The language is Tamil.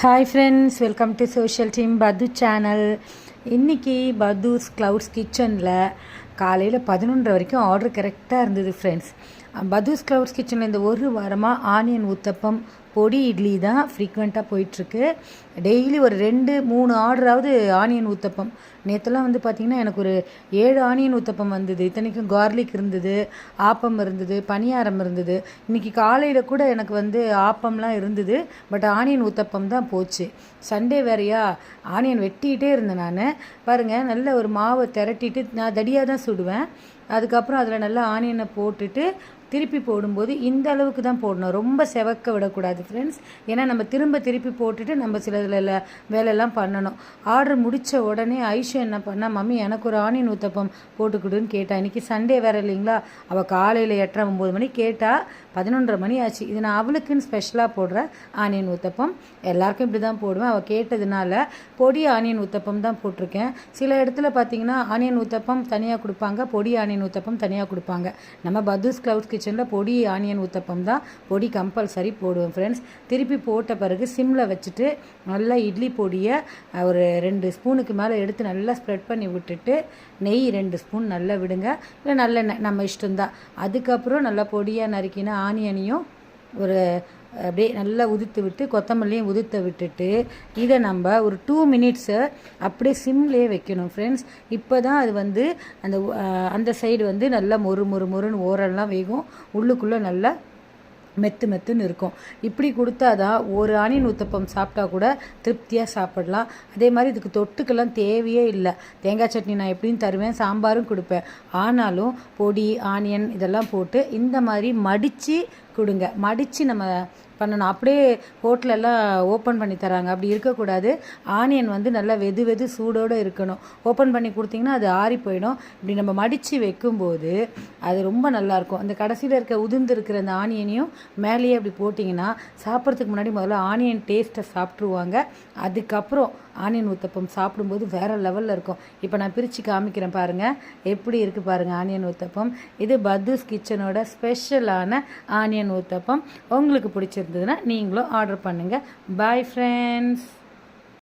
Hi friends welcome to social team Pathu channel இன்றைக்கி பதுஸ் க்ளவுட்ஸ் கிச்சனில் காலையில் பதினொன்றரை வரைக்கும் ஆர்டர் கரெக்டாக இருந்தது ஃப்ரெண்ட்ஸ் பதுஸ் க்ளவுட்ஸ் கிச்சனில் இந்த ஒரு வாரமாக ஆனியன் ஊத்தப்பம் பொடி இட்லி தான் ஃப்ரீக்வெண்ட்டாக போயிட்டுருக்கு. டெய்லி ஒரு ரெண்டு மூணு ஆர்டராவது ஆனியன் ஊத்தப்பம் நேற்றுலாம் வந்து பார்த்திங்கன்னா எனக்கு ஒரு ஏழு ஆனியன் ஊத்தப்பம் வந்தது. இத்தனைக்கும் கார்லிக் இருந்தது ஆப்பம் இருந்தது பணியாரம் இருந்தது. இன்றைக்கி காலையில் கூட எனக்கு வந்து ஆப்பம்லாம் இருந்தது பட் ஆனியன் ஊத்தப்பம் தான் போச்சு. சண்டே வேறையா ஆனியன் வெட்டிகிட்டே இருந்தேன் நான். பாருங்கள் நல்ல ஒரு மாவை திரட்டிட்டு நான் தடியாக தான் சுடுவேன். அதுக்கப்புறம் அதில் நல்லா ஆனியனை போட்டுட்டு திருப்பி போடும்போது இந்த அளவுக்கு தான் போடணும். ரொம்ப செவக்க விடக்கூடாது ஃப்ரெண்ட்ஸ் ஏன்னா நம்ம திரும்ப திருப்பி போட்டுட்டு நம்ம சில இதில் வேலையெல்லாம் பண்ணணும். ஆர்டர் முடித்த உடனே ஐஷு என்ன பண்ணால் மம்மி எனக்கு ஒரு ஆனியன் ஊத்தப்பம் போட்டுக்கிடுன்னு கேட்டா இன்றைக்கி சண்டே வேறு இல்லைங்களா? அவள் காலையில் எட்டரை ஒம்பது மணி கேட்டால் பதினொன்றரை மணி ஆச்சு. இது நான் அவளுக்குன்னு ஸ்பெஷலாக போடுற ஆனியன் ஊத்தப்பம். எல்லாருக்கும் இப்படி தான் போடுவேன். அவள் கேட்டதுனால பொடி ஆனியன் ஊத்தப்பம் தான் போட்டிருக்கேன். சில இடத்துல பார்த்தீங்கன்னா ஆனியன் ஊத்தப்பம் தனியாக கொடுப்பாங்க. பொடி ஆனியன் ஊத்தப்பம் தனியாக கொடுப்பாங்க. நம்ம பதுஸ் க்ளவுட் கிச்சனில் பொடி ஆனியன் ஊத்தப்பம் தான். பொடி கம்பல்சரி போடுவோம் ஃப்ரெண்ட்ஸ் திருப்பி போட்ட பிறகு சிம்மில் வச்சுட்டு நல்லா இட்லி பொடியை ஒரு ரெண்டு ஸ்பூனுக்கு மேலே எடுத்து நல்லா ஸ்ப்ரெட் பண்ணி விட்டுட்டு நெய் ரெண்டு ஸ்பூன் நல்லா விடுங்க. இல்லை நல்லெண்ணெய் நம்ம இஷ்டம்தான். அதுக்கப்புறம் நல்லா பொடியாக நறுக்கின ஆனியனையும் ஒரு அப்படியே நல்லா உதித்து விட்டு கொத்தமல்லியும் உதித்த விட்டுட்டு இதை நம்ம ஒரு டூ மினிட்ஸு அப்படியே சிம்லேயே வைக்கணும் ஃப்ரெண்ட்ஸ் இப்போ தான் அது வந்து அந்த அந்த சைடு வந்து நல்லா மொறு மொறு மொறுன்னு ஓரெல்லாம் வேகும். உள்ளுக்குள்ளே நல்லா மெத்து மெத்துன்னு இருக்கும். இப்படி கொடுத்தாதான் ஒரு ஆனியன் ஊத்தப்பம் சாப்பிட்டா கூட திருப்தியாக சாப்பிடலாம். அதே மாதிரி இதுக்கு தொட்டுக்கெல்லாம் தேவையே இல்லை. தேங்காய் சட்னி நான் எப்படின்னு தருவேன் சாம்பாரும் கொடுப்பேன். ஆனாலும் பொடி ஆனியன் இதெல்லாம் போட்டு இந்த மாதிரி மடித்து கொடுங்க. மடித்து நம்ம பண்ணணும். அப்படியே ஹோட்டலெல்லாம் ஓப்பன் பண்ணி தராங்க. அப்படி இருக்கக்கூடாது. ஆனியன் வந்து நல்லா வெது வெது சூடோடு இருக்கணும். ஓப்பன் பண்ணி கொடுத்தீங்கன்னா அது ஆறி போயிடும். இப்படி நம்ம மடித்து வைக்கும்போது அது ரொம்ப நல்லாயிருக்கும் அந்த கடைசியில் இருக்க உதிர்ந்து இருக்கிற அந்த ஆனியனையும் மேலேயே அப்படி போட்டிங்கன்னா சாப்பிட்றதுக்கு முன்னாடி முதல்ல ஆனியன் டேஸ்ட்டை சாப்பிட்ருவாங்க அதுக்கப்புறம் ஆனியன் ஊத்தப்பம் சாப்பிடும்போது வேறு லெவலில் இருக்கும். இப்போ நான் பிரித்து காமிக்கிறேன் பாருங்கள் எப்படி இருக்குது பாருங்கள் ஆனியன் ஊத்தப்பம் இது பத்துஸ் கிச்சனோட ஸ்பெஷலான ஆனியன் ஊத்தப்பம் உங்களுக்கு இருந்ததுன்னா நீங்களும் ஆர்டர் பண்ணுங்கள் பாய் ஃப்ரெண்ட்ஸ்